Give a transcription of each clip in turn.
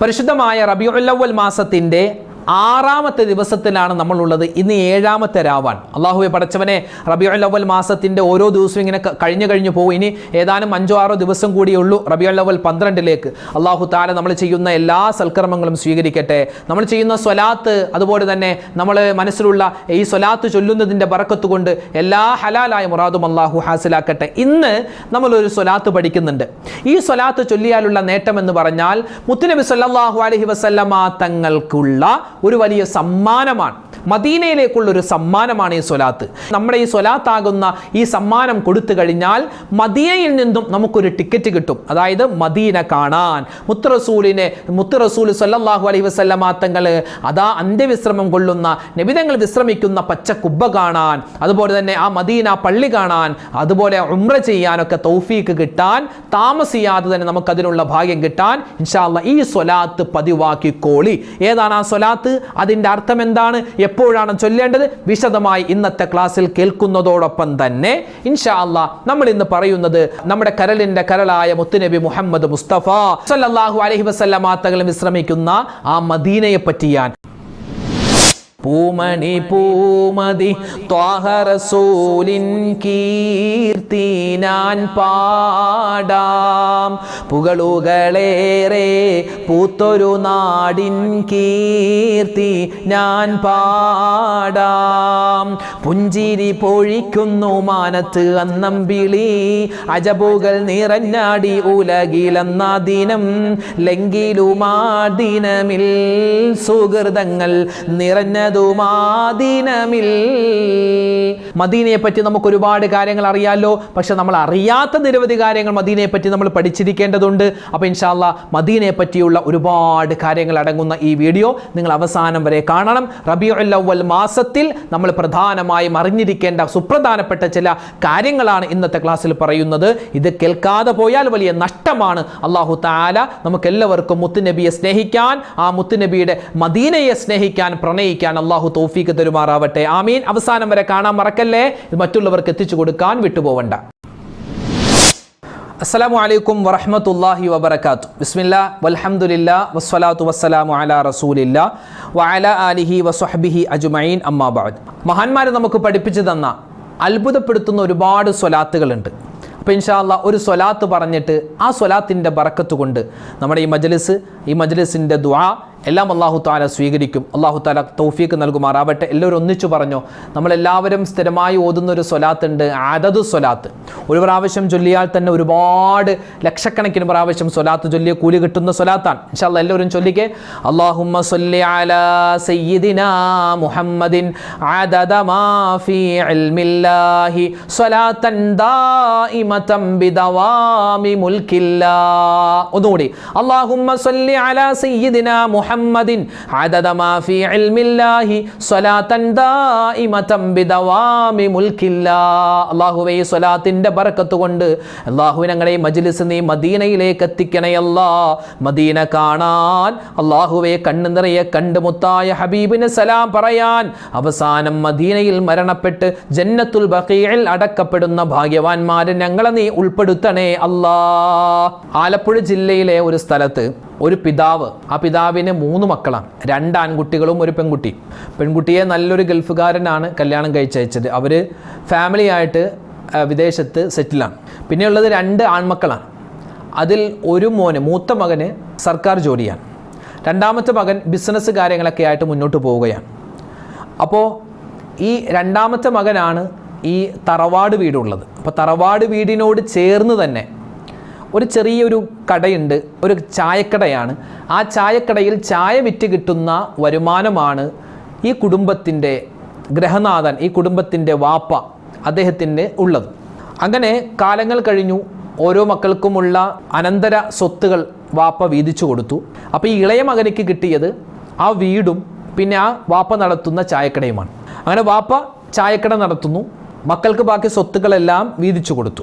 പരിശുദ്ധമായ റബിയുല്ലവൽ മാസത്തിന്റെ ആറാമത്തെ ദിവസത്തിലാണ് നമ്മളുള്ളത്. ഇന്ന് ഏഴാമത്തെ രാവാൻ. അള്ളാഹുബെ പടച്ചവനെ റബിയുൽ അവൽ മാസത്തിന്റെ ഓരോ ദിവസവും ഇങ്ങനെ കഴിഞ്ഞു കഴിഞ്ഞു പോകും. ഇനി ഏതാനും അഞ്ചോ ആറോ ദിവസം കൂടിയേ ഉള്ളൂ റബിയുൽ അവൽ പന്ത്രണ്ടിലേക്ക്. അള്ളാഹു താല നമ്മൾ ചെയ്യുന്ന എല്ലാ സൽക്കർമ്മങ്ങളും സ്വീകരിക്കട്ടെ. നമ്മൾ ചെയ്യുന്ന സ്വലാത്ത് അതുപോലെ തന്നെ നമ്മൾ മനസ്സിലുള്ള ഈ സ്വലാത്ത് ചൊല്ലുന്നതിന്റെ ബറക്കത്ത് കൊണ്ട് എല്ലാ ഹലാലായ മുറാദും അള്ളാഹു ഹാസിലാക്കട്ടെ. ഇന്ന് നമ്മളൊരു സ്വലാത്ത് പഠിക്കുന്നുണ്ട്. ഈ സ്വലാത്ത് ചൊല്ലിയാലുള്ള നേട്ടം എന്ന് പറഞ്ഞാൽ മുത്തുനബി സല്ലാഹു അലഹി വസല്ലമ തങ്ങൾക്കുള്ള ഒരു വലിയ സമ്മാനമാണ്. മദീനയിലേക്കുള്ള ഒരു സമ്മാനമാണ് ഈ സ്വലാത്ത്. നമ്മുടെ ഈ സ്വലാത്താകുന്ന ഈ സമ്മാനം കൊടുത്തു കഴിഞ്ഞാൽ മദീനയിൽ നിന്നും നമുക്കൊരു ടിക്കറ്റ് കിട്ടും. അതായത് മദീന കാണാൻ. മുത്തറസൂലിനെ മുത്തറസൂൽ സല്ലാഹു അലൈഹി വസല്ലമ തങ്ങൾ അതാ അന്ത്യവിശ്രമം കൊള്ളുന്ന നിബിതങ്ങൾ വിശ്രമിക്കുന്ന പച്ച കുബ്ബ കാണാൻ അതുപോലെ തന്നെ ആ മദീന പള്ളി കാണാൻ അതുപോലെ ഉമ്ര ചെയ്യാനൊക്കെ തൗഫീക്ക് കിട്ടാൻ താമസിയാതെ തന്നെ നമുക്കതിനുള്ള ഭാഗ്യം കിട്ടാൻ ഇൻഷാല്ല ഈ സ്വലാത്ത് പതിവാക്കിക്കോളി. ഏതാണ് ആ സ്വലാത്ത്? അതിന്റെ അർത്ഥം എന്താണ്? എപ്പോഴാണ് ചൊല്ലേണ്ടത്? വിശദമായി ഇന്നത്തെ ക്ലാസ്സിൽ കേൾക്കുന്നതോടൊപ്പം തന്നെ ഇൻഷാ അല്ലാ നമ്മൾ ഇന്ന് പറയുന്നത് നമ്മുടെ കരലിന്റെ കരളായ മുത്തുനബി മുഹമ്മദ് മുസ്തഫ സല്ലാഹു അലഹി വസല്ലമ തങ്ങൾ വിശ്രമിക്കുന്ന ആ മദീനയെ പറ്റിയാൻ പൂമണി പൂമതി ത്വാഹറസൂലിൻ കീർത്തി ഞാൻ പാടാം. പുകളുകളേറെ പൂത്തൊരു നാടിൻ കീർത്തി ഞാൻ പാടാം. പുഞ്ചിരി പൊഴിക്കുന്നു മാനത്ത് അന്നമ്പിളി അജബുകൾ നിറഞ്ഞാടി ഉലകിലെന്ന ദിനം ലെങ്കിലുമാ ദിനമിൽ സുഹൃതങ്ങൾ നിറഞ്ഞതുമാ ദിനമിൽ മദീനയെ പറ്റി നമുക്ക് ഒരുപാട് കാര്യങ്ങൾ അറിയാലോ. പക്ഷെ നമ്മൾ അറിയാത്ത നിരവധി കാര്യങ്ങൾ മദീനയെ പറ്റി നമ്മൾ പഠിച്ചിരിക്കേണ്ടതുണ്ട്. അപ്പോൾ ഇൻഷാല്ല മദീനയെ പറ്റിയുള്ള ഒരുപാട് കാര്യങ്ങൾ അടങ്ങുന്ന ഈ വീഡിയോ നിങ്ങൾ അവസാനം വരെ കാണണം. റബിയുൽ മാസത്തിൽ നമ്മൾ പ്രധാനമായും അറിഞ്ഞിരിക്കേണ്ട സുപ്രധാനപ്പെട്ട ചില കാര്യങ്ങളാണ് ഇന്നത്തെ ക്ലാസ്സിൽ പറയുന്നത്. ഇത് കേൾക്കാതെ പോയാൽ വലിയ നഷ്ടമാണ്. അള്ളാഹു താല നമുക്ക് എല്ലാവർക്കും മുത്തുനബിയെ സ്നേഹിക്കാൻ ആ മുത്തുനബിയുടെ മദീനയെ സ്നേഹിക്കാൻ പ്രണയിക്കാൻ അള്ളാഹു തോഫീക്ക് തരുമാറാവട്ടെ. ആമീൻ. അവസാനം വരെ കാണാൻ മറക്കല്ലേ? ഇത് മറ്റുള്ളവർക്ക് എത്തിച്ചു കൊടുക്കാൻ വിട്ടുപോവണ്ട. അസ്സലാമു അലൈക്കും വറഹ്മത്തുള്ളാഹി വബർക്കാത്തു ബിസ്മില്ല. വലഹമുല്ല വസ്സലാത്തു വസ്സലാമു അല റസൂലില്ല. വഅല ആലിഹി വസ്വഹ്ബിഹി അജുമൈൻ അമ്മാബാദ് മഹാന്മാർ നമുക്ക് പഠിപ്പിച്ചു തന്ന അത്ഭുതപ്പെടുത്തുന്ന ഒരുപാട് സ്വലാത്തുകളുണ്ട്. അപ്പോൾ ഇൻഷാല്ല ഒരു സ്വലാത്ത് പറഞ്ഞിട്ട് ആ സ്വലാത്തിന്റെ ബറക്കത്ത് കൊണ്ട് നമ്മുടെ ഈ മജ്ലിസ് ഈ മജ്ലിസിന്റെ ദുആ എല്ലാം അള്ളാഹു താല സ്വീകരിക്കും. അള്ളാഹു താല തൗഫീക്ക് നൽകുമാറാവട്ടെ. എല്ലാവരും ഒന്നിച്ചു പറഞ്ഞോ നമ്മളെല്ലാവരും സ്ഥിരമായി ഓതുന്ന ഒരു സ്വലാത്ത് ഉണ്ട് അതത് സ്വലാത്ത്. ഒരു പ്രാവശ്യം ചൊല്ലിയാൽ തന്നെ ഒരുപാട് ലക്ഷക്കണക്കിന് പ്രാവശ്യം സ്വലാത്ത് ചൊല്ലിയ കൂലി കിട്ടുന്ന സ്വലാത്താണ്. ഇൻഷാല്ല എല്ലാവരും ചൊല്ലിക്കേ. അള്ളാഹുമ്മ മുഹമ്മദിൻ ഒന്നുകൂടി അള്ളാഹുമ്മ മുഹമ്മദിൻ അദദമാഫി ഇൽമില്ലാഹി സ്വലാത്തൻ ദായിമതം ബിദവാമി മുൽക്കില്ലാ അല്ലാഹുവേ ഈ സ്വലാത്തിന്റെ ബർക്കത്ത് കൊണ്ട് അല്ലാഹു ഞങ്ങളെ മജ്ലിസ് മദീനയിലേക്ക് എത്തിക്കണേ അല്ലാ. മദീന കാണാൻ അല്ലാഹുവേ കണ്ണു നിറയെ കണ്ട് ഹബീബിന് സലാം പറയാൻ അവസാനം മദീനയിൽ മരണപ്പെട്ട് ജന്നത്തുൽ ബഖീൽ അടക്കപ്പെടുന്ന ഭാഗ്യവാന്മാരെ ഞങ്ങളെ നീ ഉൾപ്പെടുത്തണേ അല്ലാ. ആലപ്പുഴ ജില്ലയിലെ ഒരു സ്ഥലത്ത് ഒരു പിതാവ്. ആ പിതാവിന് മൂന്ന് മക്കളാണ്. രണ്ട് ആൺകുട്ടികളും ഒരു പെൺകുട്ടി. പെൺകുട്ടിയെ നല്ലൊരു ഗൾഫുകാരനാണ് കല്യാണം കഴിച്ചയച്ചത്. അവർ ഫാമിലിയായിട്ട് വിദേശത്ത് സെറ്റിലാണ് പിന്നെയുള്ളത് രണ്ട് ആൺമക്കളാണ്. അതിൽ ഒരു മോന് മൂത്ത മകന് സർക്കാർ ജോലിയാണ്. രണ്ടാമത്തെ മകൻ ബിസിനസ് കാര്യങ്ങളൊക്കെ ആയിട്ട് മുന്നോട്ട് പോവുകയാണ്. അപ്പോൾ ഈ രണ്ടാമത്തെ മകനാണ് ഈ തറവാട് വീടുള്ളത്. അപ്പോൾ തറവാട് വീടിനോട് ചേർന്ന് തന്നെ ഒരു ചെറിയൊരു കടയുണ്ട് ഒരു ചായക്കടയാണ്. ആ ചായക്കടയിൽ ചായ വിറ്റ് കിട്ടുന്ന വരുമാനമാണ് ഈ കുടുംബത്തിന്റെ ഗ്രഹനാഥൻ ഈ കുടുംബത്തിന്റെ വാപ്പ അദ്ദേഹത്തിന്റെ ഉള്ളത്. അങ്ങനെ കാലങ്ങൾ കഴിഞ്ഞു ഓരോ മക്കൾക്കുമുള്ള അനന്തര സ്വത്തുകൾ വാപ്പ വീതിച്ചു കൊടുത്തു. അപ്പോൾ ഈ ഇളയ മകനിക്ക് കിട്ടിയത് ആ വീടും പിന്നെ ആ വാപ്പ നടത്തുന്ന ചായക്കടയുമാണ്. അങ്ങനെ വാപ്പ ചായക്കട നടത്തുന്നു മക്കൾക്ക് ബാക്കി സ്വത്തുക്കളെല്ലാം വീതിച്ചു കൊടുത്തു.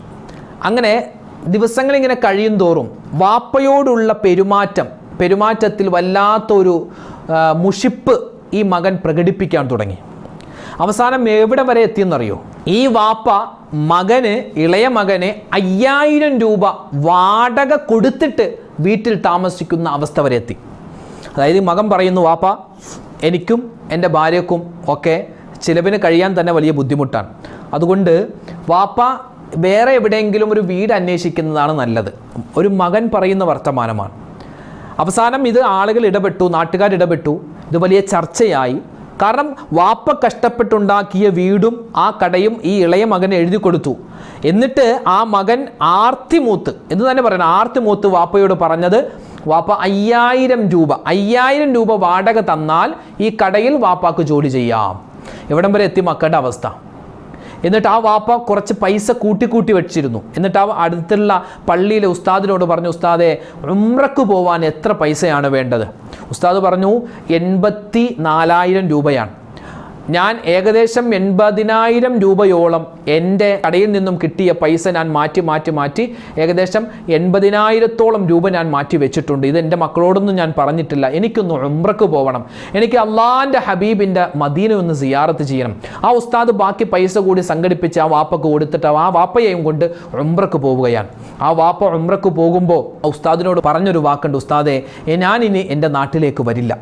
അങ്ങനെ ദിവസങ്ങൾ ഇങ്ങനെ കഴിയും തോറും വാപ്പയോടുള്ള പെരുമാറ്റം പെരുമാറ്റത്തിൽ വല്ലാത്തൊരു മുഷിപ്പ് ഈ മകൻ പ്രകടിപ്പിക്കാൻ തുടങ്ങി. അവസാനം എവിടെ വരെ എത്തിയെന്നറിയോ? ഈ വാപ്പ മകന് ഇളയ മകന് അയ്യായിരം രൂപ വാടക കൊടുത്തിട്ട് വീട്ടിൽ താമസിക്കുന്ന അവസ്ഥ വരെ എത്തി. അതായത് മകൻ പറയുന്നു വാപ്പ എനിക്കും എന്റെ ഭാര്യക്കും ഒക്കെ ചിലവിന് കഴിയാൻ തന്നെ വലിയ ബുദ്ധിമുട്ടാണ്. അതുകൊണ്ട് വാപ്പ വേറെ എവിടെയെങ്കിലും ഒരു വീട് അന്വേഷിക്കുന്നതാണ് നല്ലത്. ഒരു മകൻ പറയുന്ന വർത്തമാനമാണ്. അവസാനം ഇത് ആളുകൾ ഇടപെട്ടു നാട്ടുകാർ ഇടപെട്ടു. ഇത് വലിയ ചർച്ചയായി. കാരണം വാപ്പ കഷ്ടപ്പെട്ടുണ്ടാക്കിയ വീടും ആ കടയും ഈ ഇളയ മകന് എഴുതി കൊടുത്തു. എന്നിട്ട് ആ മകൻ ആർത്തിമൂത്ത് എന്ന് തന്നെ പറയണം. ആർത്തിമൂത്ത് വാപ്പയോട് പറഞ്ഞത് വാപ്പ അയ്യായിരം രൂപ അയ്യായിരം രൂപ വാടക തന്നാൽ ഈ കടയിൽ വാപ്പാക്ക് ജോലി ചെയ്യാം. എവിടം വരെ എത്തി മക്കളുടെ അവസ്ഥ. എന്നിട്ട് ആ വാപ്പ കുറച്ച് പൈസ കൂട്ടി കൂട്ടി വെച്ചിരുന്നു. എന്നിട്ട് ആ അടുത്തുള്ള പള്ളിയിലെ ഉസ്താദിനോട് പറഞ്ഞു ഉസ്താദെ ഉമ്രക്ക് പോവാൻ എത്ര പൈസയാണ് വേണ്ടത്? ഉസ്താദ് പറഞ്ഞു എൺപത്തി നാലായിരം രൂപയാണ്. ഞാൻ ഏകദേശം എൺപതിനായിരം രൂപയോളം എന്റെ കടയിൽ നിന്നും കിട്ടിയ പൈസ ഞാൻ മാറ്റി മാറ്റി മാറ്റി ഏകദേശം എൺപതിനായിരത്തോളം രൂപ ഞാൻ മാറ്റി വെച്ചിട്ടുണ്ട്. ഇത് എന്റെ മക്കളോടൊന്നും ഞാൻ പറഞ്ഞിട്ടില്ല. എനിക്കൊന്ന് ഉംറക്ക് പോകണം എനിക്ക് അള്ളാന്റെ ഹബീബിന്റെ മദീന ഒന്ന് സിയാറത്ത് ചെയ്യണം. ആ ഉസ്താദ് ബാക്കി പൈസ കൂടി സംഘടിപ്പിച്ച് ആ വാപ്പക്ക് കൊടുത്തിട്ട് ആ വാപ്പയെയും കൊണ്ട് ഉംറക്ക് പോവുകയാണ്. ആ വാപ്പ ഉംറക്ക് പോകുമ്പോൾ ഉസ്താദിനോട് പറഞ്ഞൊരു വാക്കുണ്ട് ഉസ്താദെ ഞാനിനി എന്റെ നാട്ടിലേക്ക് വരില്ല.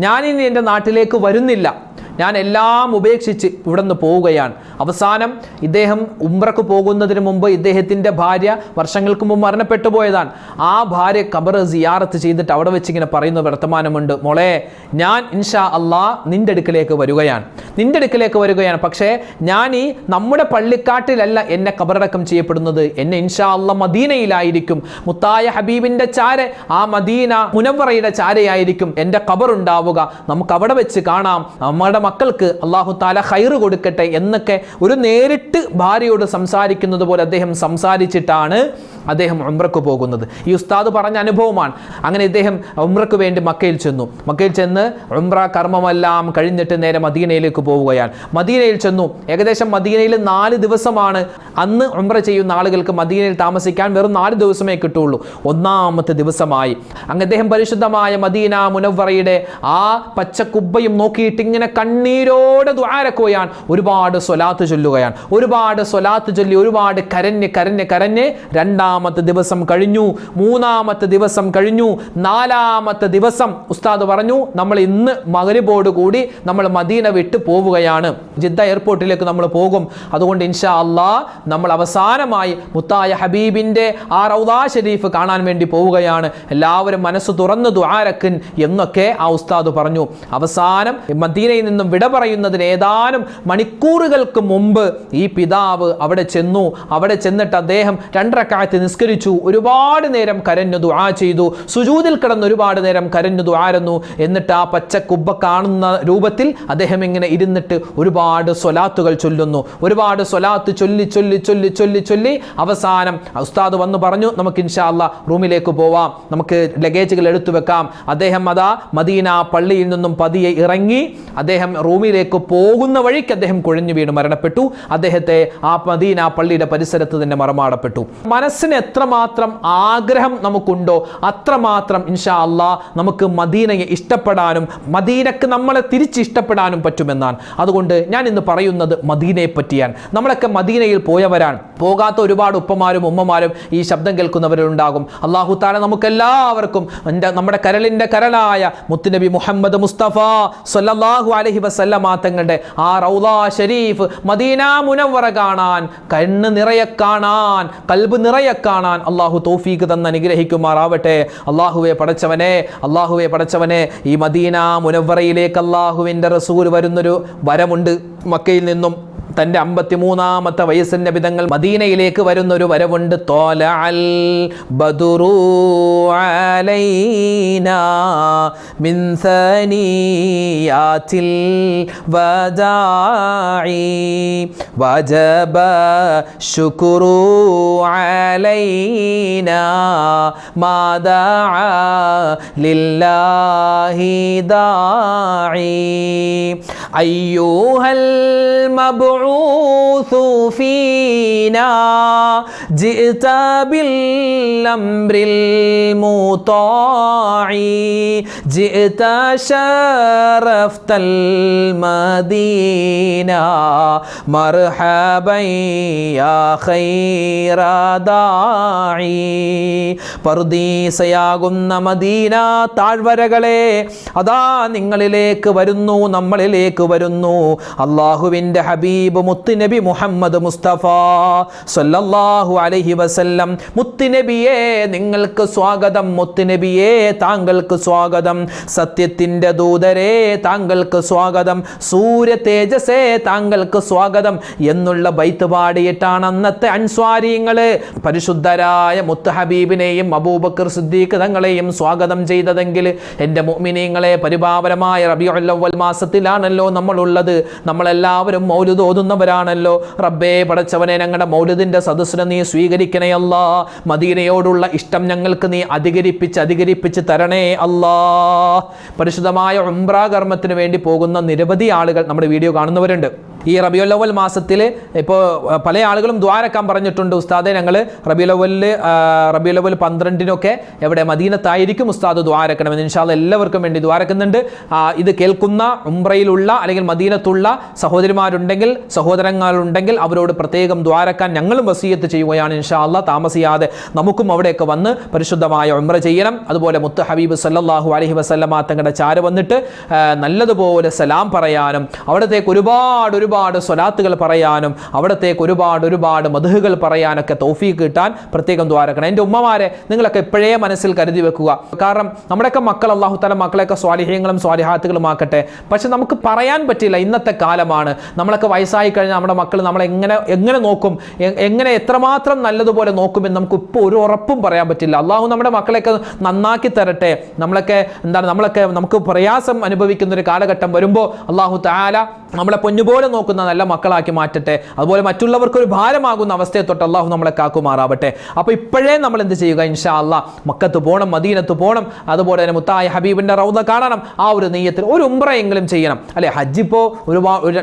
ഞാനിനി എന്റെ നാട്ടിലേക്ക് വരുന്നില്ല. ഞാൻ എല്ലാം ഉപേക്ഷിച്ച് ഇവിടെ നിന്ന് പോവുകയാണ്. അവസാനം ഇദ്ദേഹം ഉംറക്ക് പോകുന്നതിന് മുമ്പ് ഇദ്ദേഹത്തിന്റെ ഭാര്യ വർഷങ്ങൾക്ക് മുമ്പ് മരണപ്പെട്ടു പോയതാണ്. ആ ഭാര്യ കബർ സിയാറത്ത് ചെയ്തിട്ട് അവിടെ വെച്ചിങ്ങനെ പറയുന്ന വർത്തമാനമുണ്ട്. മോളെ ഞാൻ ഇൻഷാ അള്ളാ നിന്റെ അടുക്കലേക്ക് വരികയാണ്. നിന്റെ അടുക്കലേക്ക് വരികയാണ്. പക്ഷേ ഞാൻ ഈ നമ്മുടെ പള്ളിക്കാട്ടിലല്ല എന്നെ കബറടക്കം ചെയ്യപ്പെടുന്നത്. എന്നെ ഇൻഷാ അല്ല മദീനയിലായിരിക്കും. മുത്തായ ഹബീബിന്റെ ചാര ആ മദീന മുനവറയുടെ ചാരയായിരിക്കും എന്റെ കബറുണ്ടാവുക. നമുക്ക് അവിടെ വെച്ച് കാണാം. നമ്മുടെ മക്കൾക്ക് അള്ളാഹു താല ഹൈറ് കൊടുക്കട്ടെ എന്നൊക്കെ ഒരു നേരിട്ട് ഭാര്യയോട് സംസാരിക്കുന്നത് പോലെ അദ്ദേഹം സംസാരിച്ചിട്ടാണ് അദ്ദേഹം ഉംറക്ക് പോകുന്നത്. ഈ ഉസ്താദ് പറഞ്ഞ അനുഭവമാണ്. അങ്ങനെ ഇദ്ദേഹം ഉംറക്ക് വേണ്ടി മക്കയിൽ ചെന്നു. മക്കയിൽ ചെന്ന് ഉംറ കർമ്മമെല്ലാം കഴിഞ്ഞിട്ട് നേരെ മദീനയിലേക്ക് പോവുകയാണ്. മദീനയിൽ ചെന്നു. ഏകദേശം മദീനയിൽ നാല് ദിവസമാണ് അന്ന് ഉംറ ചെയ്യുന്ന ആളുകൾക്ക് മദീനയിൽ താമസിക്കാൻ വെറും നാല് ദിവസമേ കിട്ടുള്ളൂ. ഒന്നാമത്തെ ദിവസമായി. അങ്ങ് അദ്ദേഹം പരിശുദ്ധമായ മദീന മുനവറയുടെ ആ പച്ചക്കുബ്ബയും നോക്കിയിട്ട് ഇങ്ങനെ കണ്ണീരോടെ ദ്വാരക്കുകയാണ് ഒരുപാട് സ്വലാത്ത് ചൊല്ലുകയാണ്. ഒരുപാട് സ്വലാത്ത് ചൊല്ലി ഒരുപാട് കരഞ്ഞ് കരഞ്ഞ് കരഞ്ഞ് രണ്ടാമത്തെ ദിവസം കഴിഞ്ഞു മൂന്നാമത്തെ ദിവസം കഴിഞ്ഞു നാലാമത്തെ ദിവസം ഉസ്താദ് പറഞ്ഞു നമ്മൾ ഇന്ന് മകരിബോട് കൂടി നമ്മൾ മദീന വിട്ട് പോവുകയാണ്. ജിദ്ദ എയർപോർട്ടിലേക്ക് നമ്മൾ പോകും. അതുകൊണ്ട് ഇൻഷാ അള്ളാ നമ്മൾ അവസാനമായി മുത്തായ ഹബീബിന്റെ ആ റൗദാ ഷരീഫ് കാണാൻ വേണ്ടി പോവുകയാണ്. എല്ലാവരും മനസ്സ് തുറന്ന് ദ്വാരക്കൻ എന്നൊക്കെ ആ ഉസ്താദ് പറഞ്ഞു. അവസാനം മദീനയിൽ നിന്നും വിട പറയുന്നതിന് ഏതാനും മണിക്കൂറുകൾക്ക് മുമ്പ് ഈ പിതാവ് അവിടെ ചെന്നു. അവിടെ ചെന്നിട്ട് അദ്ദേഹം രണ്ടരക്കാലത്ത് നിസ്കരിച്ചു ഒരുപാട് നേരം കരഞ്ഞു ദുആ ചെയ്തു. സുജൂതിൽ കിടന്ന് ഒരുപാട് നേരം കരഞ്ഞു ദുആരുന്നു എന്നിട്ട് ആ പച്ച കുബ്ബ കാണുന്ന രൂപത്തിൽ അദ്ദേഹം ഇങ്ങനെ ഇരുന്നിട്ട് ഒരുപാട് സ്വലാത്തുകൾ ചൊല്ലുന്നു. ഒരുപാട് സ്വലാത്ത് ചൊല്ലി ചൊല്ലി ചൊല്ലി ചൊല്ലി ചൊല്ലി അവസാനം ഉസ്താദ് വന്ന് പറഞ്ഞു നമുക്ക് ഇൻഷാല്ല റൂമിലേക്ക് പോവാം. നമുക്ക് ലഗേജുകൾ എടുത്തു വെക്കാം. അദ്ദേഹം അതാ മദീന പള്ളിയിൽ നിന്നും പതിയെ ഇറങ്ങി. അദ്ദേഹം റൂമിലേക്ക് പോകുന്ന വഴിക്ക് അദ്ദേഹം കുഴഞ്ഞു വീണ് മരണപ്പെട്ടു. അദ്ദേഹത്തെ ആ മദീന പള്ളിയുടെ പരിസരത്ത് തന്നെ മറമാടപ്പെട്ടു. മനസ്സിന് എത്രമാത്രം ആഗ്രഹം നമുക്കുണ്ടോ അത്രമാത്രം ഇൻഷാ അള്ളാ നമുക്ക് മദീനയെ ഇഷ്ടപ്പെടാനും മദീനക്ക് നമ്മളെ തിരിച്ച് ഇഷ്ടപ്പെടാനും പറ്റുമെന്നാണ്. അതുകൊണ്ട് ഞാൻ ഇന്ന് പറയുന്നത് മദീനയെ പറ്റിയാണ്. നമ്മളൊക്കെ മദീനയിൽ പോയവരാണ്. പോകാത്ത ഒരുപാട് ഉപ്പമാരും ഉമ്മമാരും ഈ ശബ്ദം കേൾക്കുന്നവരുണ്ടാകും. അള്ളാഹു താല നമുക്കെല്ലാവർക്കും എന്റെ നമ്മുടെ കരളിന്റെ കരളായ മുത്തുനബി മുഹമ്മദ് മുസ്തഫ സല്ലല്ലാഹു അലഹി വസല്ലമ തങ്ങളുടെ ആ റൗദാ ഷരീഫ് മദീന മുനവറ കാണാൻ കണ്ണ് നിറയെ കാണാൻ കൽബ് നിറയെ കാണാൻ അള്ളാഹു തോഫീക്ക് തന്ന് അനുഗ്രഹിക്കുമാറാവട്ടെ. അള്ളാഹുവെ പടച്ചവനെ അള്ളാഹുവെ പടച്ചവനെ ഈ മദീന മുനവറയിലേക്ക് അള്ളാഹുവിന്റെ റസൂൽ വരുന്നൊരു വരമുണ്ട് മക്കയിൽ നിന്നും. തന്റെ അമ്പത്തിമൂന്നാമത്തെ വയസ്സിൽ നബിതങ്ങൾ മദീനയിലേക്ക് വരുന്ന ഒരു വരവുണ്ട്. തോല അൽ ബദുറു അലൈന മിൻസനിയാത്തിൽ വദാഇ വജബ ശുക്രു അലൈന മാദാ ലില്ലാഹി ദാഇ. അയ്യൂഹൽ المبعوث فينا جئت بالأمر المطاع جئت شرفت المدينة مرحبا يا خير داعي പർദീസയാകുന്ന മദീന താഴ്വരകളെ അതാ നിങ്ങളിലേക്ക് വരുന്നു നമ്മളിലേക്ക് വരുന്നു അള്ളാഹുവിൻ്റെ ഹബീബ് മുത്തുനബി മുഹമ്മദ് മുസ്തഫ സല്ലല്ലാഹു അലൈഹി വസല്ലം. മുത്തുനബിയെ നിങ്ങൾക്ക് സ്വാഗതം. മുത്തുനബിയെ താങ്കൾക്ക് സ്വാഗതം. സത്യത്തിന്റെ ദൂതരെ താങ്കൾക്ക് സ്വാഗതം. സൂര്യ തേജസേ താങ്കൾക്ക് സ്വാഗതം എന്നുള്ള ബൈത്ത് പാടിയിട്ടാണ് അന്നത്തെ അൻസ്വാരിയങ്ങൾ പരിശുദ്ധരായ മുത്ത് ഹബീബിനെയും അബൂബക്കർ സിദ്ദീഖ് തങ്ങളെയും സ്വാഗതം ചെയ്തതെങ്കിൽ എന്റെ മുഅ്മിനീങ്ങളെ പരിപാവനമായ റബിയുള്ള മാസത്തിലാണല്ലോ നമ്മളുള്ളത്. നമ്മളെല്ലാവരും മൗലുദ് ഓതുന്നവരാണല്ലോ. റബ്ബേ പടച്ചവനെ ഞങ്ങളുടെ മൗലതിന്റെ സദസ്സിനെ നീ സ്വീകരിക്കണേ അല്ലാ. മദീനയോടുള്ള ഇഷ്ടം ഞങ്ങൾക്ക് നീ അധികരിപ്പിച്ച് അധികരിപ്പിച്ച് തരണേ അല്ലാ. പരിശുദ്ധമായ ഉംറ കർമ്മത്തിന് വേണ്ടി പോകുന്ന നിരവധി ആളുകൾ നമ്മുടെ വീഡിയോ കാണുന്നവരുണ്ട്. ഈ റബിയുല്ലവൽ മാസത്തിൽ ഇപ്പോൾ പല ആളുകളും ദ്വാരക്കാൻ പറഞ്ഞിട്ടുണ്ട് ഉസ്താദെ ഞങ്ങൾ റബിയുലവലിൽ റബിയുലവൽ പന്ത്രണ്ടിനൊക്കെ എവിടെ മദീനത്തായിരിക്കും ഉസ്താദ് ദ്വാരക്കണമെന്ന് ഇൻഷാല്ല എല്ലാവർക്കും വേണ്ടി ദ്വാരക്കുന്നുണ്ട് ഇത് കേൾക്കുന്ന ഉംറയിലുള്ള അല്ലെങ്കിൽ മദീനത്തുള്ള സഹോദരിമാരുണ്ടെങ്കിൽ സഹോദരങ്ങളുണ്ടെങ്കിൽ അവരോട് പ്രത്യേകം ദ്വാരക്കാൻ ഞങ്ങളും വസീയത്ത് ചെയ്യുകയാണ് ഇൻഷാല്ല താമസിയാതെ നമുക്കും അവിടെയൊക്കെ വന്ന് പരിശുദ്ധമായ ഉംറ ചെയ്യണം. അതുപോലെ മുത്ത് ഹബീബ് സല്ലാഹു അലഹി വസല്ലമ തങ്ങളുടെ ചാര വന്നിട്ട് നല്ലതുപോലെ സലാം പറയാനും അവിടത്തേക്ക് ഒരുപാട് ഒരുപാട് സ്വലാത്തുകൾ പറയാനും അവിടത്തേക്ക് ഒരുപാട് ഒരുപാട് മധുഹുകൾ പറയാനൊക്കെ തൗഫീക്ക് കിട്ടാൻ പ്രത്യേകം ദ്വാരക്കണം എന്റെ ഉമ്മമാരെ നിങ്ങളൊക്കെ എപ്പോഴേ മനസ്സിൽ കരുതി വെക്കുക. കാരണം നമ്മുടെയൊക്കെ മക്കൾ അള്ളാഹു തല മക്കളെയൊക്കെ സ്വാലിഹ്യങ്ങളും സ്വാലിഹാത്തുകളും ആക്കട്ടെ. പക്ഷെ നമുക്ക് പറയാൻ പറ്റില്ല ഇന്നത്തെ കാലമാണ്. നമ്മളൊക്കെ വയസ്സായി കഴിഞ്ഞാൽ നമ്മുടെ മക്കൾ നമ്മളെ എങ്ങനെ എങ്ങനെ നോക്കും? എങ്ങനെ എത്രമാത്രം നല്ലതുപോലെ നോക്കുമെന്ന് നമുക്ക് ഇപ്പോൾ ഒരു ഉറപ്പും പറയാൻ പറ്റില്ല. അള്ളാഹു നമ്മുടെ മക്കളെയൊക്കെ നന്നാക്കി തരട്ടെ. നമ്മളൊക്കെ എന്താണ് നമ്മളൊക്കെ നമുക്ക് പ്രയാസം അനുഭവിക്കുന്ന ഒരു കാലഘട്ടം വരുമ്പോൾ അള്ളാഹു താല നമ്മളെ പൊന്നുപോലെ നോക്കുന്ന നല്ല മക്കളാക്കി മാറ്റട്ടെ. അതുപോലെ മറ്റുള്ളവർക്ക് ഒരു ഭാരമാകുന്ന അവസ്ഥയെ തൊട്ട് അള്ളാഹു നമ്മളെ കാക്കുമാറാവട്ടെ. അപ്പോൾ ഇപ്പോഴേ നമ്മൾ എന്ത് ചെയ്യുക? ഇൻഷാ അള്ളാഹ് മക്കത്ത് പോകണം മദീനത്ത് പോകണം അതുപോലെ തന്നെ മുത്തായ ഹബീബിന്റെ റൗദ കാണണം. ആ ഒരു നെയ്യത്തിൽ ഒരു ഉംറയെങ്കിലും ചെയ്യണം. അല്ലെ ഹജ്ജ് ഒരു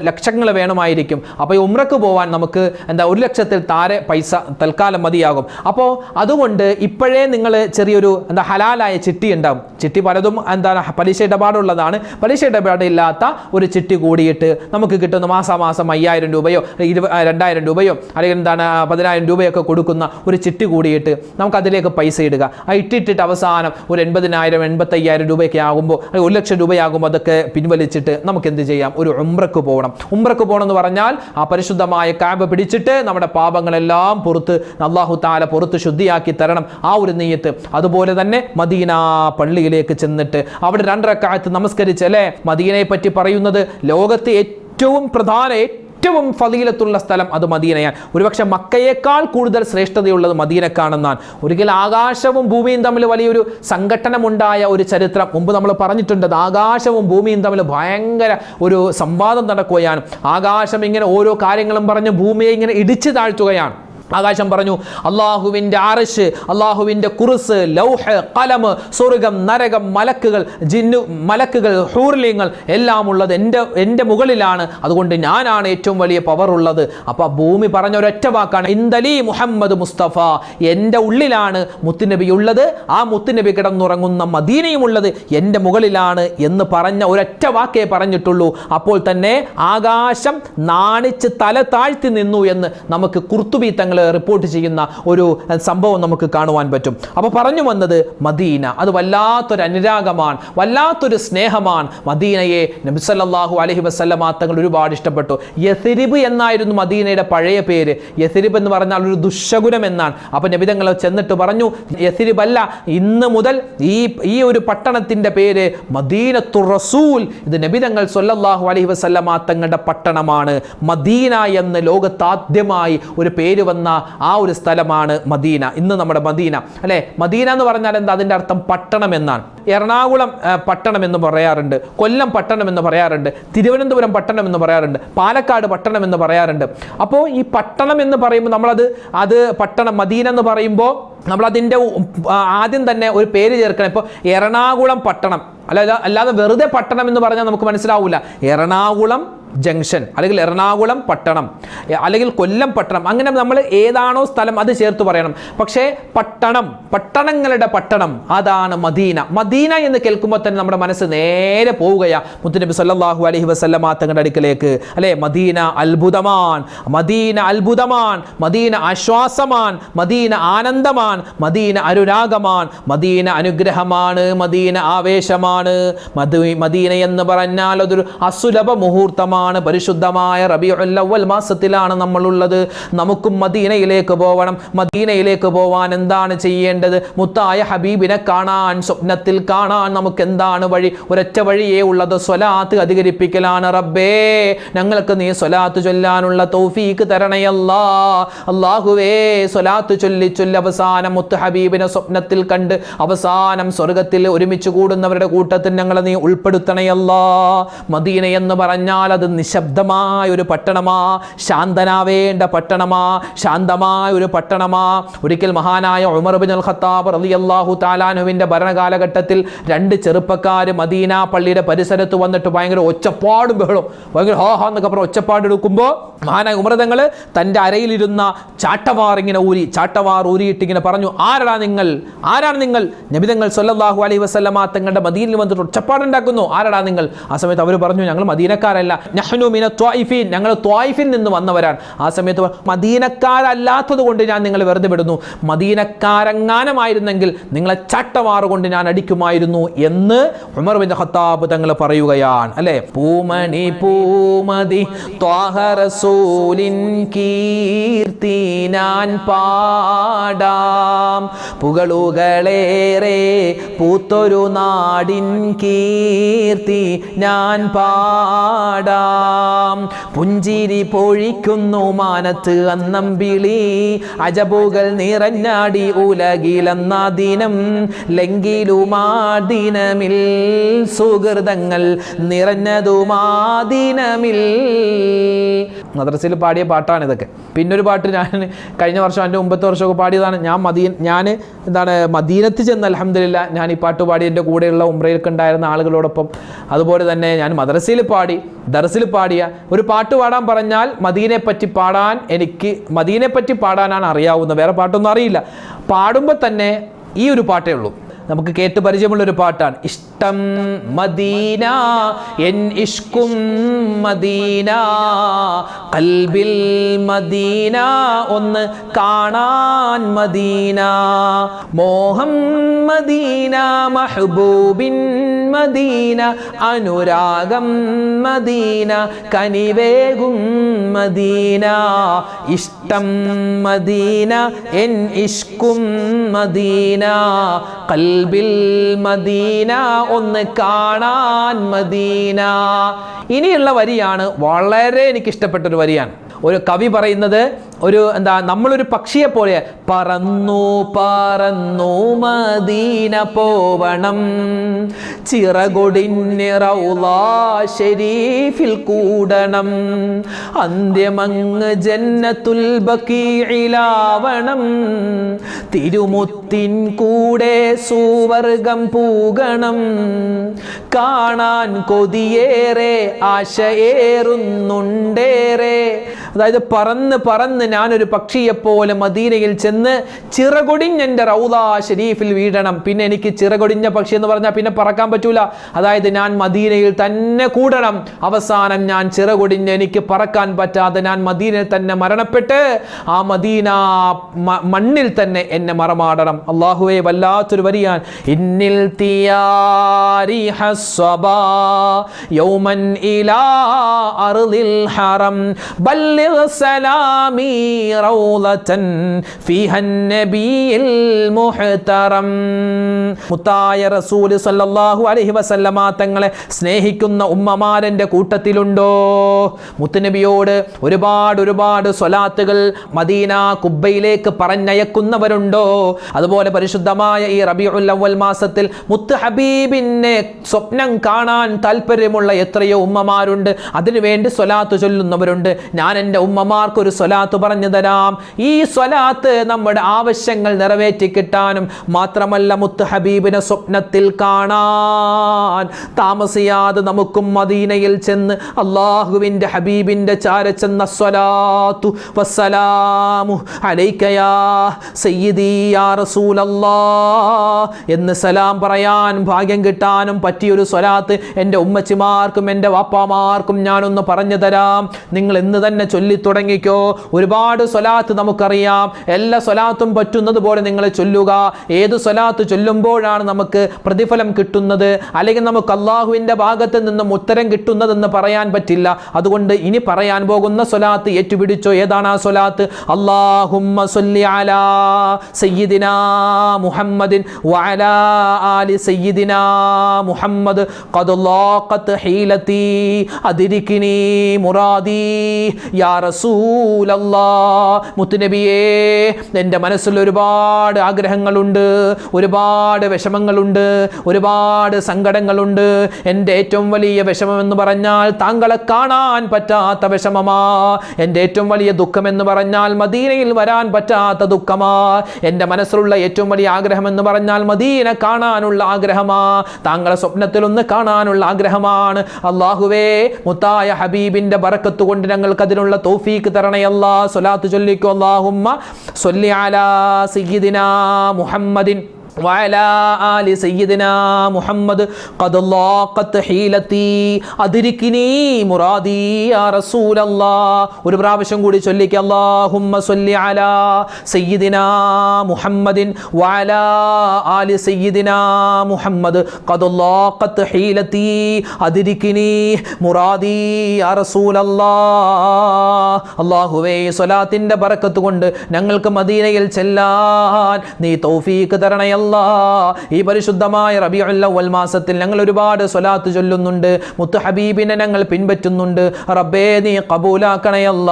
ലക്ഷങ്ങൾ വേണമായിരിക്കും. അപ്പോൾ ഈ ഉംറക്ക് പോകാൻ നമുക്ക് എന്താ ഒരു ലക്ഷത്തിൽ താരെ പൈസ തൽക്കാലം മതിയാകും. അപ്പോൾ അതുകൊണ്ട് ഇപ്പോഴേ നിങ്ങൾ ചെറിയൊരു എന്താ ഹലാലായ ചിട്ടി ഉണ്ടാവും. ചിട്ടി പലതും എന്താണ് പലിശ ഇടപാടുള്ളതാണ്. പലിശ ഇടപാടില്ലാത്ത ഒരു ചിട്ടി കൂടിയിട്ട് നമുക്ക് കിട്ടുന്ന മാസാമാസം അയ്യായിരം രൂപയോ ഇരുപ രണ്ടായിരം രൂപയോ അല്ലെങ്കിൽ എന്താണ് പതിനായിരം രൂപയൊക്കെ കൊടുക്കുന്ന ഒരു ചിട്ടി കൂടിയിട്ട് നമുക്ക് അതിലേക്ക് പൈസ ഇടുക. ആ ഇട്ടിട്ടിട്ട് അവസാനം ഒരു എൺപതിനായിരം എൺപത്തയ്യായിരം രൂപയൊക്കെ ആകുമ്പോൾ അല്ലെങ്കിൽ ഒരു ലക്ഷം രൂപയാകുമ്പോൾ അതൊക്കെ പിൻവലിച്ചിട്ട് നമുക്ക് എന്ത് ചെയ്യാം? ഒരു ഉംറക്ക് പോകണം. ഉംറക്ക് പോകണം എന്ന് പറഞ്ഞാൽ ആ പരിശുദ്ധമായ ക്യാമ്പ് പിടിച്ചിട്ട് നമ്മുടെ പാപങ്ങളെല്ലാം പുറത്ത് അള്ളാഹു താല പുറത്ത് ശുദ്ധിയാക്കി തരണം. ആ ഒരു നെയ്യത്ത്. അതുപോലെ തന്നെ മദീന പള്ളിയിലേക്ക് ചെന്നിട്ട് അവിടെ രണ്ടരക്കാലത്ത് നമസ്കരിച്ച് അല്ലേ? മദീനയെ പറ്റി പറയുന്നത് ലോകത്തെ ഏറ്റവും പ്രധാന ഏറ്റവും ഫലീലത്തുള്ള സ്ഥലം അത് മദീനയാണ്. ഒരുപക്ഷെ മക്കയേക്കാൾ കൂടുതൽ ശ്രേഷ്ഠതയുള്ളത് മദീനക്കാണെന്നാണ്. ഒരിക്കൽ ആകാശവും ഭൂമിയും തമ്മിൽ വലിയൊരു സംഘട്ടനമുണ്ടായ ഒരു ചരിത്രം. മുമ്പ് നമ്മൾ പറഞ്ഞിട്ടുണ്ട് ആകാശവും ഭൂമിയും തമ്മിൽ ഭയങ്കര ഒരു സംവാദം നടക്കുകയാണ്. ആകാശം ഇങ്ങനെ ഓരോ കാര്യങ്ങളും പറഞ്ഞ് ഭൂമിയെ ഇങ്ങനെ ഇടിച്ചു താഴ്ത്തുകയാണ്. ആകാശം പറഞ്ഞു അള്ളാഹുവിന്റെ ആറശ് അള്ളാഹുവിന്റെ കുറുസ് ലൗഹ് കലമ് സ്വർഗം നരകം മലക്കുകൾ ജിന്നു മലക്കുകൾ ഹൂർലിങ്ങൾ എല്ലാം ഉള്ളത് എന്റെ എന്റെ മുകളിലാണ്. അതുകൊണ്ട് ഞാനാണ് ഏറ്റവും വലിയ പവർ ഉള്ളത്. അപ്പോൾ ഭൂമി പറഞ്ഞ ഒരൊറ്റ വാക്കാണ് ഇന്ദലി മുഹമ്മദ് മുസ്തഫ. എന്റെ ഉള്ളിലാണ് മുത്തുനബി ഉള്ളത് ആ മുത്തുനബി കിടന്നുറങ്ങുന്ന മദീനയും ഉള്ളത് എന്റെ മുകളിലാണ് എന്ന് പറഞ്ഞ ഒരൊറ്റ വാക്കേ പറഞ്ഞിട്ടുള്ളൂ. അപ്പോൾ തന്നെ ആകാശം നാണിച്ച് തല താഴ്ത്തി നിന്നു എന്ന് നമുക്ക് കുർത്തുബി റിപ്പോർട്ട് ചെയ്യുന്ന ഒരു സംഭവം നമുക്ക് കാണുവാൻ പറ്റും. അപ്പോൾ പറഞ്ഞു വന്നത് മദീന. അത് വല്ലാത്തൊരു അനുരാഗമാണ് വല്ലാത്തൊരു സ്നേഹമാണ്. മദീനയെ നബിസല്ലാഹു അലഹി വസ്ലമാ തങ്ങൾ ഒരുപാട് ഇഷ്ടപ്പെട്ടു. യസിരിബ് എന്നായിരുന്നു മദീനയുടെ പഴയ പേര്. യസിരിബ് എന്ന് പറഞ്ഞാൽ ഒരു ദുശകുനം എന്നാണ്. അപ്പോൾ നബിതങ്ങൾ ചെന്നിട്ട് പറഞ്ഞു യസിരിബ് അല്ല ഇന്ന് മുതൽ ഈ ഈ ഒരു പട്ടണത്തിന്റെ പേര് മദീനത്തു റസൂൽ. ഇത് നബിതങ്ങൾ സൊല്ലാഹു അലഹി വസ്ലമാ തങ്ങളുടെ പട്ടണമാണ്. മദീന എന്ന് ലോകത്താദ്യമായി ഒരു പേര് വന്ന ആ ഒരു സ്ഥലമാണ് മദീന. ഇന്ന് നമ്മുടെ മദീന. അല്ലേ? മദീന എന്ന് പറഞ്ഞാൽ എന്താ? അതിന്റെ അർത്ഥം പട്ടണം എന്നാണ്. എറണാകുളം പട്ടണം എന്ന് പറയാറുണ്ട്. കൊല്ലം പട്ടണം എന്ന് പറയാറുണ്ട്. തിരുവനന്തപുരം പട്ടണം എന്ന് പറയാറുണ്ട്. പാലക്കാട് പട്ടണം എന്ന് പറയാറുണ്ട്. അപ്പോൾ ഈ പട്ടണം എന്ന് പറയുമ്പോൾ നമ്മളത് അത് പട്ടണം മദീന എന്ന് പറയുമ്പോൾ നമ്മളതിന്റെ ആദ്യം തന്നെ ഒരു പേര് ചേർക്കണം. ഇപ്പോൾ എറണാകുളം പട്ടണം. അല്ല അല്ലാതെ വെറുതെ പട്ടണം എന്ന് പറഞ്ഞാൽ നമുക്ക് മനസ്സിലാവില്ല എറണാകുളം ജംഗ്ഷൻ അല്ലെങ്കിൽ എറണാകുളം പട്ടണം അല്ലെങ്കിൽ കൊല്ലം പട്ടണം അങ്ങനെ നമ്മൾ ഏതാണോ സ്ഥലം അത് ചേർത്ത് പറയണം. പക്ഷേ പട്ടണം പട്ടണങ്ങളുടെ പട്ടണം അതാണ് മദീന. മദീന എന്ന് കേൾക്കുമ്പോൾ തന്നെ നമ്മുടെ മനസ്സ് നേരെ പോവുകയാ. മുത്തുനബി സല്ലാഹു അലഹി വസല്ലമ തങ്ങളുടെ അടുക്കലേക്ക് അല്ലേ? മദീന അത്ഭുതമാൻ മദീന അത്ഭുതമാൻ മദീന ആശ്വാസമാൻ മദീന ആനന്ദമാൻ മദീന അനുരാഗമാൻ മദീന അനുഗ്രഹമാണ് മദീന ആവേശമാണ്. മദീന എന്ന് പറഞ്ഞാൽ അതൊരു അസുലഭ മുഹൂർത്തമാണ് പരിശുദ്ധമായ റബി അവ്വൽ മാസത്തിലാണ് നമ്മളുള്ളത്. നമുക്കും മദീനയിലേക്ക് പോകണം മദീനയിലേക്ക് പോവാൻ എന്താണ് ചെയ്യേണ്ടത്? മുത്തായ ഹബീബിനെ കാണാൻ സ്വപ്നത്തിൽ കാണാൻ നമുക്ക് എന്താണ് വഴി? ഒരൊറ്റ വഴിയേ ഉള്ളത്? സ്വലാത്ത് അധികരിപ്പിക്കലാണ്. റബ്ബേ ഞങ്ങൾക്ക് നീ സ്വലാത്ത് ചൊല്ലാനുള്ള തൗഫീക്ക് തരണയല്ലാ അള്ളാഹുവേ സ്വലാത്ത് ചൊല്ലി ചൊല്ലി അവസാനം മുത്ത് ഹബീബിനെ സ്വപ്നത്തിൽ കണ്ട് അവസാനം സ്വർഗത്തിൽ ഒരുമിച്ച് കൂടുന്നവരുടെ കൂട്ടത്തിൽ ഞങ്ങളെ നീ ഉൾപ്പെടുത്തണയല്ലാ മദീന എന്ന് പറഞ്ഞാൽ അത് നിശബ്ദമായ ഒരു പട്ടണമാ ശാന്തനാവേണ്ട പട്ടണമാ ശാന്തമായ ഒരു പട്ടണമാ. ഒരിക്കൽ മഹാനായ ഉമർ ബിൻ അൽ ഖത്താബ് റലി അള്ളാഹു താലാനുവിന്റെ ഭരണകാലഘട്ടത്തിൽ രണ്ട് ചെറുപ്പക്കാർ മദീന പള്ളിയുടെ പരിസരത്ത് വന്നിട്ട് ഭയങ്കര ഒച്ചപ്പാടും ബഹളം ഭയങ്കര ഹോ ഹോ എന്നൊക്കെ പറഞ്ഞ് ഒച്ചപ്പാട് എടുക്കുമ്പോൾ മഹാനായ ഉമൃതങ്ങൾ തന്റെ അരയിലിരുന്ന ചാട്ടവാർ ഇങ്ങനെ ഊരി ചാട്ടവാർ ഊരിയിട്ട് ഇങ്ങനെ പറഞ്ഞു ആരാണ് നിങ്ങൾ? ആരാണ് നിങ്ങൾ? നബിതങ്ങൾ സൊല്ലാഹു അലൈഹി വസല്ലമ തങ്ങളുടെ മദീനിൽ വന്നിട്ട് ഒച്ചപ്പാടുണ്ടാക്കുന്നു. ആരാടാ നിങ്ങൾ? ആ സമയത്ത് അവർ പറഞ്ഞു ഞങ്ങൾ മദീനക്കാരല്ല. നഹ്നു മിന ത്വായിഫീൻ ഞങ്ങൾ ത്വായിഫിൽ നിന്ന് വന്നവരാണ്. ആ സമയത്ത് മദീനക്കാരല്ലാത്തത് കൊണ്ട് ഞാൻ നിങ്ങൾ വെറുതെ വിടുന്നു. മദീനക്കാരങ്ങാനമായിരുന്നെങ്കിൽ നിങ്ങളെ ചാട്ടവാറ് കൊണ്ട് ഞാൻ അടിക്കുമായിരുന്നു എന്ന് ഉമർ ബിൻ ഖത്താബ് തങ്ങൾ പറയുകയാണ്. അല്ലെ? പൂമണി പൂമതി ത്വാഹറസൂലിൻ കീർത്തി ഞാൻ പാടാം. പുകളുകളേറെ പൂത്തൊരു നാടിൻ കീർത്തി ഞാൻ പാടാം. പുഞ്ചിരി പൊഴിക്കുന്നു മാനത്ത് അന്നമ്പിളി അജബുകൾ നിറഞ്ഞാടി ഉലകിലെന്നാ ദിനം. ലെങ്കിലുമാദിനമിൽ സുഹൃതങ്ങൾ നിറഞ്ഞതുമാദിനമിൽ മദ്രസയിൽ പാടിയ പാട്ടാണ് ഇതൊക്കെ. പിന്നൊരു പാട്ട് ഞാൻ കഴിഞ്ഞ വർഷം എന്റെ മുമ്പത്തെ വർഷമൊക്കെ പാടിയതാണ്. ഞാൻ മദീൻ ഞാൻ എന്താണ് മദീനത്ത് ചെന്ന് അലഹമില്ല ഞാൻ ഈ പാട്ട് പാടി എന്റെ കൂടെയുള്ള ഉമ്രയിലൊക്കെ ഉണ്ടായിരുന്ന ആളുകളോടൊപ്പം അതുപോലെ തന്നെ ഞാൻ മദ്രസയിൽ പാടി ദർസിൽ പാടിയ ഒരു പാട്ട് പാടാൻ പറഞ്ഞാൽ മദീനെ പറ്റി പാടാൻ എനിക്ക് മദീനെ പറ്റി പാടാനാണ് അറിയാവുന്നത്. വേറെ പാട്ടൊന്നും അറിയില്ല. പാടുമ്പോൾ തന്നെ ഈ ഒരു പാട്ടേ ഉള്ളൂ. നമുക്ക് കേട്ട് പരിചയമുള്ള ഒരു പാട്ടാണ്. ഇഷ്ടം മദീന എൻ ഇഷ്കും മദീന കൽബിൽ മദീന ഒന്ന് കാണാൻ മദീന. മോഹം മദീന മഹബൂബിൻ മദീന അനുരാഗം മദീന കനിവേകും മദീന. ഇഷ്ടം മദീന എൻ ഇഷ്കും മദീന കൽബിൽ മദീന ഒന്ന് കാണാൻ മദീന. ഇനിയുള്ള വരിയാണ് വളരെ എനിക്ക് ഇഷ്ടപ്പെട്ട ഒരു വരിയാണ്. ഒരു കവി പറയുന്നത് ഒരു എന്താ നമ്മളൊരു പക്ഷിയെ പോലെ പറന്നു പറന്നു മദീന പോവണം. ചിറകൊടിന്നിറൗലാശരീഫിൽ കൂടണം. അന്ത്യമങ്ങ് ജന്നത്തുൽ ബക്കീലാവണം തിരുമുത്തിൻ കൂടെ സുവർഗം പൂകണം. കാണാൻ കൊതിയേറെ ആശയേറുന്നുണ്ടേറെ. അതായത് പറന്ന് പറന്ന് ഞാനൊരു പക്ഷിയെപ്പോലെ മദീനയിൽ ചെന്ന് ചിറകൊടിഞ്ഞെന്റെ റൗദ ഷരീഫിൽ വീഴണം. പിന്നെ എനിക്ക് ചിറകൊടിഞ്ഞ പക്ഷി എന്ന് പറഞ്ഞാൽ പിന്നെ പറക്കാൻ പറ്റൂല. അതായത് ഞാൻ മദീനയിൽ തന്നെ കൂടണം. അവസാനം ഞാൻ ചിറകൊടിഞ്ഞ് എനിക്ക് പറക്കാൻ പറ്റാതെ ഞാൻ മദീനയിൽ തന്നെ മരണപ്പെട്ട് ആ മദീന മണ്ണിൽ തന്നെ എന്നെ മറമാടണം. അള്ളാഹുവെ വല്ലാത്തൊരു വരിയാൻ ഇന്നിൽ യൗമൻ ഇലാ ഹറം. സലാമി റൗളതൻ ഫീഹൻ നബിയിൽ മുഹ്തറം. മുത്തായ റസൂൽ സല്ലല്ലാഹു അലൈഹി വസല്ലമ തങ്ങളെ സ്നേഹിക്കുന്ന ഉമ്മമാരന്റെ കൂട്ടത്തിലുണ്ടോ? മുത്തുനബിയോട് ഒരുപാട് ഒരുപാട് സ്വലാത്തുകൾ മദീന കുബ്ബയിലേക്ക് പറഞ്ഞയക്കുന്നവരുണ്ടോ? അതുപോലെ പരിശുദ്ധമായ ഈ റബിയുൽ അവൽ മാസത്തിൽ മുത്ത് ഹബീബിനെ സ്വപ്നം കാണാൻ താല്പര്യമുള്ള എത്രയോ ഉമ്മമാരുണ്ട്. അതിനുവേണ്ടി സ്വലാത്ത് ചൊല്ലുന്നവരുണ്ട്. ഞാൻ എന്റെ ഉമ്മമാർക്ക് ഒരു സ്വലാത്ത് പറഞ്ഞു തരാം. ഈ സ്വലാത്ത് നമ്മുടെ ആവശ്യങ്ങൾ നിറവേറ്റി കിട്ടാനും മാത്രമല്ല മുത്ത് ഹബീബിനെ സ്വപ്നത്തിൽ കാണാൻ. താമസിയാതെ നമുക്കും മദീനയിൽ ചെന്ന് അള്ളാഹുവിന്റെ ഹബീബിന്റെ ചാര ചെന്ന സ്വലാത്തു വസ്സലാമു അലൈക്കയാ സയ്യിദി യാ റസൂലല്ലാ എന്ന് സലാം പറയാൻ ഭാഗ്യം കിട്ടാനും പറ്റിയൊരു സ്വലാത്ത് എന്റെ ഉമ്മച്ചിമാർക്കും എന്റെ വാപ്പാമാർക്കും ഞാനൊന്ന് പറഞ്ഞു തരാം. നിങ്ങൾ എന്ന് തന്നെ ചൊല്ലി തുടങ്ങിക്കോ. ഒരുപാട് സ്വലാത്ത് നമുക്കറിയാം. എല്ലാ സ്വലാത്തും പറ്റുന്നത് പോലെ നിങ്ങൾ ചൊല്ലുക. ഏത് സ്വലാത്ത് ചൊല്ലുമ്പോഴാണ് നമുക്ക് പ്രതിഫലം കിട്ടുന്നത്? അല്ലെങ്കിൽ നമുക്ക് അള്ളാഹുവിന്റെ ഭാഗത്ത് നിന്നും ഉത്തരം കിട്ടുന്നതെന്ന് പറയാൻ പറ്റില്ല. അതുകൊണ്ട് ഇനി പറയാൻ പോകുന്ന സ്വലാത്ത് ഏറ്റുപിടിച്ചോ? ഏതാണ് ആ സ്വലാത്ത്? സയ്യിദിനാ മുഹമ്മദിൻ ആലി മുഹമ്മദ്. മുത്തുനബിയേ എന്റെ മനസ്സിൽ ഒരുപാട് ആഗ്രഹങ്ങളുണ്ട് ഒരുപാട് വിഷമങ്ങളുണ്ട് ഒരുപാട് സങ്കടങ്ങളുണ്ട്. എന്റെ ഏറ്റവും വലിയ വിഷമം എന്ന് പറഞ്ഞാൽ താങ്കളെ കാണാൻ പറ്റാത്ത വിഷമമാ. എന്റെ ഏറ്റവും വലിയ ദുഃഖം എന്ന് പറഞ്ഞാൽ മദീനയിൽ വരാൻ പറ്റാത്ത ദുഃഖമാ. എന്റെ മനസ്സിലുള്ള ഏറ്റവും വലിയ ആഗ്രഹം എന്ന് പറഞ്ഞാൽ മദീന കാണാനുള്ള ആഗ്രഹമാ. താങ്കളെ സ്വപ്നത്തിൽ ഒന്ന് കാണാനുള്ള ആഗ്രഹമാണ്. അള്ളാഹുവേ മുത്തായ ഹബീബിന്റെ ബറക്കത്ത് കൊണ്ട് ഞങ്ങൾക്ക് അതിനുള്ള തൗഫീക്ക് തരണയല്ലാ സ്വലാത്ത് ചൊല്ലിക്കോ അല്ലാഹുമ്മ. സൊല്ലി അലാ സയ്യിദിനാ മുഹമ്മദിൻ وعلى آل سيدنا محمد قد لاقت حيلتي أدركني مرادي يا رسول الله ഒരു പ്രാവശ്യം കൂടി ചൊല്ലിക്ക് اللهم صل على سيدنا محمد وعلى آل سيدنا محمد قد لاقت حيلتي أدركني مرادي يا رسول الله അള്ളാഹുവേ സ്വലാത്തിന്റെ ബറക്കത്ത് കൊണ്ട് ഞങ്ങൾക്ക് മദീനയിൽ ചെല്ലാൻ നീ തൗഫീക്ക് തരണയല്ല ഈ പരിശുദ്ധമായ റബിയുൽ മാസത്തിൽ ഞങ്ങൾ ഒരുപാട് സ്വലാത്ത് ചൊല്ലുന്നുണ്ട്. മുത്ത് ഹബീബിനെ ഞങ്ങൾ പിൻപറ്റുന്നുണ്ട്. റബ്ബേ നീ കബൂലാക്കണയല്ല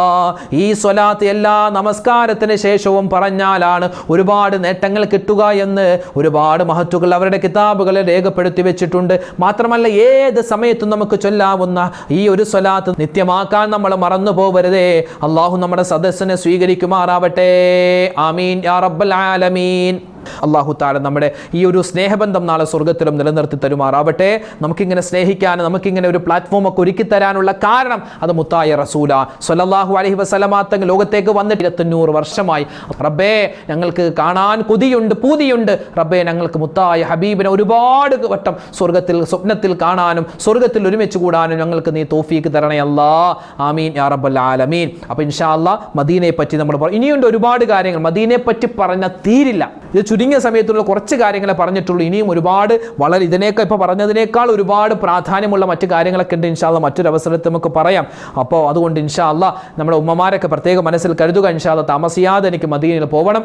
ഈ സ്വലാത്ത് എല്ലാ നമസ്കാരത്തിന് ശേഷവും പറഞ്ഞാലാണ് ഒരുപാട് നേട്ടങ്ങൾ കിട്ടുക എന്ന് ഒരുപാട് മഹത്തുകൾ അവരുടെ കിതാബുകളിൽ രേഖപ്പെടുത്തി വെച്ചിട്ടുണ്ട്. മാത്രമല്ല ഏത് സമയത്തും നമുക്ക് ചൊല്ലാവുന്ന ഈ ഒരു സ്വലാത്ത് നിത്യമാക്കാൻ നമ്മൾ മറന്നു പോവരുതേ. അള്ളാഹു നമ്മുടെ സദസ്സിനെ സ്വീകരിക്കുമാറാവട്ടെ. ആമീൻ. യാ റബ്ബൽ ആലമീൻ. അള്ളാഹു താല നമ്മുടെ ഈ ഒരു സ്നേഹബന്ധം നാളെ സ്വർഗത്തിലും നിലനിർത്തി തരുമാറാവട്ടെ. നമുക്കിങ്ങനെ സ്നേഹിക്കാൻ നമുക്കിങ്ങനെ ഒരു പ്ലാറ്റ്ഫോം ഒക്കെ ഒരുക്കി തരാനുള്ള കാരണം അത് മുത്തായ റസൂല. സൊല്ലാഹു അലഹി വസ്ലമാത്തങ്ങ് ലോകത്തേക്ക് വന്നിട്ട് ഇരുപത്തഞ്ഞൂറ് വർഷമായി. റബ്ബേ ഞങ്ങൾക്ക് കാണാൻ കൊതിയുണ്ട് പൂതിയുണ്ട്. റബ്ബേ ഞങ്ങൾക്ക് മുത്തായ ഹബീബിനെ ഒരുപാട് വട്ടം സ്വർഗത്തിൽ സ്വപ്നത്തിൽ കാണാനും സ്വർഗത്തിൽ ഒരുമിച്ച് കൂടാനും ഞങ്ങൾക്ക് നീ തോഫീക്ക് തരണേ അല്ലാ. ആമീൻ യാ റബ്ബൽ ആലമീൻ. അപ്പോൾ ഇൻഷാ അല്ലാ മദീനയെ പറ്റി നമ്മൾ ഇനിയുണ്ട് ഒരുപാട് കാര്യങ്ങൾ. മദീനയെ പറ്റി പറഞ്ഞ തീരില്ല. ഇത് ചുരുങ്ങിയ സമയത്തുള്ള കുറച്ച് കാര്യങ്ങളെ പറഞ്ഞിട്ടുള്ളൂ. ഇനിയും ഒരുപാട് വളരെ ഇതിനേക്കാൾ ഇപ്പോൾ പറഞ്ഞതിനേക്കാൾ ഒരുപാട് പ്രാധാന്യമുള്ള മറ്റു കാര്യങ്ങളൊക്കെ ഉണ്ട്. ഇൻഷാല്ല മറ്റൊരു അവസരത്തിൽ നമുക്ക് പറയാം. അപ്പോൾ അതുകൊണ്ട് ഇൻഷാല്ല നമ്മുടെ ഉമ്മമാരൊക്കെ പ്രത്യേകം മനസ്സിൽ കരുതുക. ഇൻഷാല്ല താമസിയാതെ എനിക്ക് മദീനയിൽ പോകണം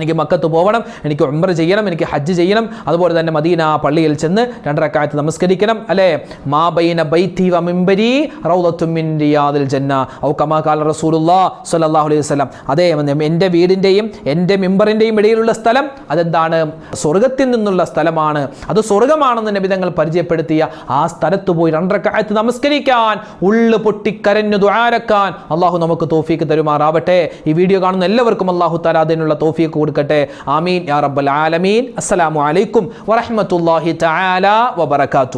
എനിക്ക് മക്കത്ത് പോകണം എനിക്ക് ഉംറ ചെയ്യണം എനിക്ക് ഹജ്ജ് ചെയ്യണം. അതുപോലെ തന്നെ മദീന പള്ളിയിൽ ചെന്ന് രണ്ടരക്കാലത്ത് നമസ്കരിക്കണം അല്ലേ? മാ ബൈന ബൈത്തി വ മിംബരി റൗദത്തും മിൻ റിയാദിൽ ജന്ന. ഔ കമാ ഖാല റസൂലുള്ളാ സ്വല്ലല്ലാഹു അലൈഹി വസല്ലം. അതേ എന്റെ വീടിന്റെയും എന്റെ മിമ്പറിന്റെയും ഇടയിലുള്ള സ്ഥലം അതെന്താണ്? സ്വർഗത്തിൽ നിന്നുള്ള സ്ഥലമാണ്. അത് സ്വർഗമാണെന്ന് നബിതങ്ങൾ പരിചയപ്പെടുത്തിയ ആ സ്ഥലത്ത് പോയി രണ്ടരക്കാലത്ത് നമസ്കരിക്കാൻ ഉള്ളു പൊട്ടിക്കരഞ്ഞു ദ്വാരക്കാൻ അള്ളാഹു നമുക്ക് തോഫീക്ക് തരുമാറാവട്ടെ. ഈ വീഡിയോ കാണുന്ന എല്ലാവർക്കും അള്ളാഹു തരാതിനുള്ള തോഫീക്ക് കൊടുക്കട്ടെ. ആമീൻ. യാ റബ്ബൽ ആലമീൻ. അസ്സലാമു അലൈക്കും വറഹ്മത്തുള്ളാഹി തആല വബറകാതുഹു.